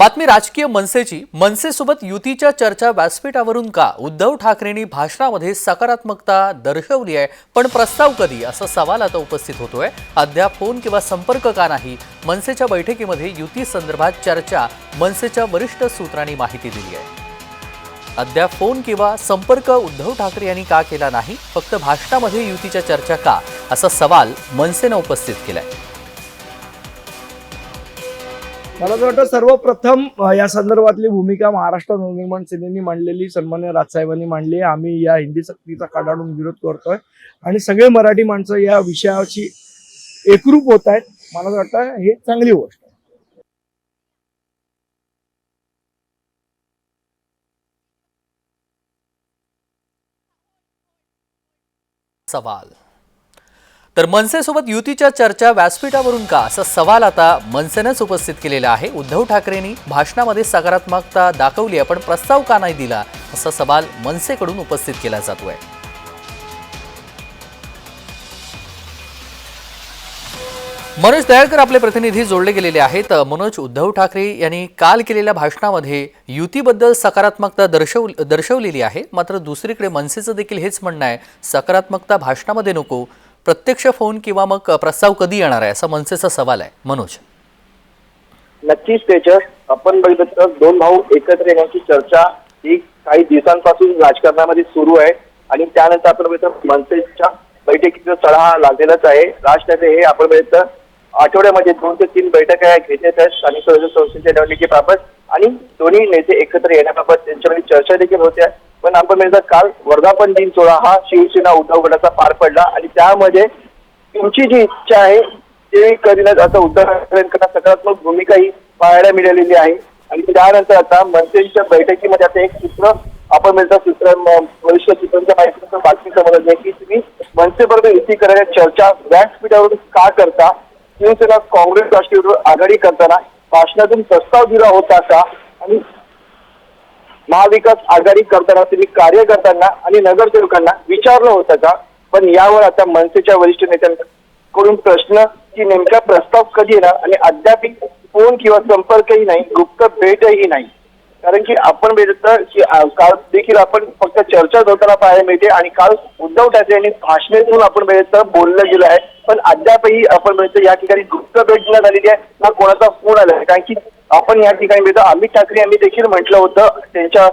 बातमी राजकीय मनसेची. मनसेसोबत युतीच्या चर्चा व्यासपीठावरून का? उद्धव ठाकरेंनी भाषणामध्ये सकारात्मकता दर्शवली आहे. पण प्रस्ताव कधी? असा सवाल आता उपस्थित होतोय. अद्याप फोन किंवा संपर्क का नाही? मनसेच्या बैठकीमध्ये युती संदर्भात चर्चा. मनसेच्या वरिष्ठ सूत्रांनी माहिती दिली आहे. अद्याप फोन किंवा संपर्क उद्धव ठाकरे यांनी का केला नाही? फक्त भाषणामध्ये युतीच्या चर्चा का? असा सवाल मनसेनं उपस्थित केलाय. मला असं वाटतं सर्वप्रथम या संदर्भातली भूमिका महाराष्ट्र नवनिर्माण सेनेनी मांडलेली सन्मान्य राजसाहेबांनी मांडली. आम्ही या हिंदी सक्तीचा कडाडून विरोध करतोय. आणि सगळे मराठी माणसं या विषयाची एकरूप होत आहेत. मला असं वाटतं हे चांगली गोष्ट आहे. सवाल. तर मनसेसोबत युतीच्या चर्चा व्यासपीठावरून का? असा सवाल आता मनसेनंच उपस्थित केलेला आहे. उद्धव ठाकरेंनी भाषणामध्ये सकारात्मकता दाखवली आहे पण प्रस्ताव का नाही दिला? असा सवाल मनसेकडून उपस्थित केला जातोय. मनोज दयाळकर आपले प्रतिनिधी जोडले गेलेले आहेत. मनोज उद्धव ठाकरे यांनी काल केलेल्या भाषणामध्ये युतीबद्दल सकारात्मकता दर्शव दर्शवलेली आहे. मात्र दुसरीकडे मनसेचं देखील हेच म्हणणं आहे. सकारात्मकता भाषणामध्ये नको. प्रत्यक्ष फोन किंवा मग प्रस्ताव कधी येणार आहे? असा मनसेचा सवाल आहे. मनोज. नक्कीच तेजस. आपण बघितलं तर दोन भाऊ एकत्र येण्याची चर्चा ही काही दिवसांपासून राजकारणामध्ये सुरू आहे. आणि त्यानंतर आपण बघितलं मनसेच्या बैठकीचा चढा हा लागलेलाच आहे. राज ठाकरे हे आपण बघितलं आठवड्यामध्ये दोन ते तीन बैठका घेत आहेत. स्थानिक स्वराज्य संस्थेच्या निवडणुकीबाबत आणि दोन्ही नेते एकत्र येण्याबाबत त्यांच्यामध्ये चर्चा देखील होत्या पण आपण बघितलं काल वर्धापन दिन सोहळा हा शिवसेना उद्धव गटाचा पार पडला आणि त्यामध्ये तुमची जी इच्छा आहे ते करीनच असं उद्धव ठाकरेंकडे सकारात्मक भूमिका ही पाहायला मिळालेली आहे. आणि त्यानंतर आता मंत्र्यांच्या बैठकीमध्ये आता एक सूत्र आपण म्हणतो सूत्र म- वरिष्ठ सूत्रांच्या माहितीनुसार बातमी समजत आली आहे की तुम्ही मनसेबरोबर युती करण्याची चर्चा व्यासपीठावरून का करता? शिवसेना काँग्रेस राष्ट्रवादीवर आघाडी करताना भाषणातून प्रस्ताव दिला होता का? आणि महाविकास आघाडी करताना तुम्ही कार्य करताना आणि नगरसेवकांना विचारलं होतं का? पण यावर आता मनसेच्या वरिष्ठ नेत्यांकडून प्रश्न की नेमका प्रस्ताव कधी येणार? आणि अद्याप फोन किंवा संपर्कही नाही गुप्त भेटही नाही. कारण की आपण भेटत की काल देखील आपण फक्त चर्चा होताना पाहायला मिळते आणि काल उद्धव ठाकरे यांनी भाषणेतून आपण बघितलं बोललं गेलं आहे. पण अद्यापही आपण बघितलं या ठिकाणी गुप्त भेट न झालेली आहे ना कोणाचा फोन आला आहे. कारण की आपण या ठिकाणी बघितलं अमित ठाकरे यांनी देखील म्हटलं होतं त्यांच्या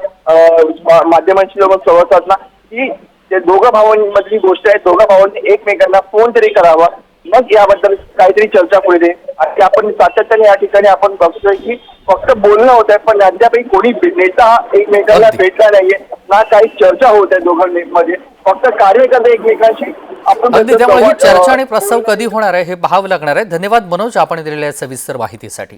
माध्यमांशी जेव्हा संवाद साधला. की ते दोघं भावांमधली गोष्ट आहे दोघं भावांनी एकमेकांना फोन तरी करावा. मग याबद्दल काहीतरी चर्चा पुढे दे. आणि आपण सातत्याने या ठिकाणी आपण बघतोय की फक्त बोलणं होत आहे पण अद्यापही कोणी नेता हा एकमेकांना. भेटला नाहीये. ना काही चर्चा होत आहे दोघांमध्ये. फक्त कार्यकर्ते एकमेकांशी आपण त्यामुळे ही चर्चा आणि प्रस्ताव कधी होणार आहे हे पाहावं लागणार आहे. धन्यवाद मनोज आपण दिलेल्या सविस्तर माहितीसाठी.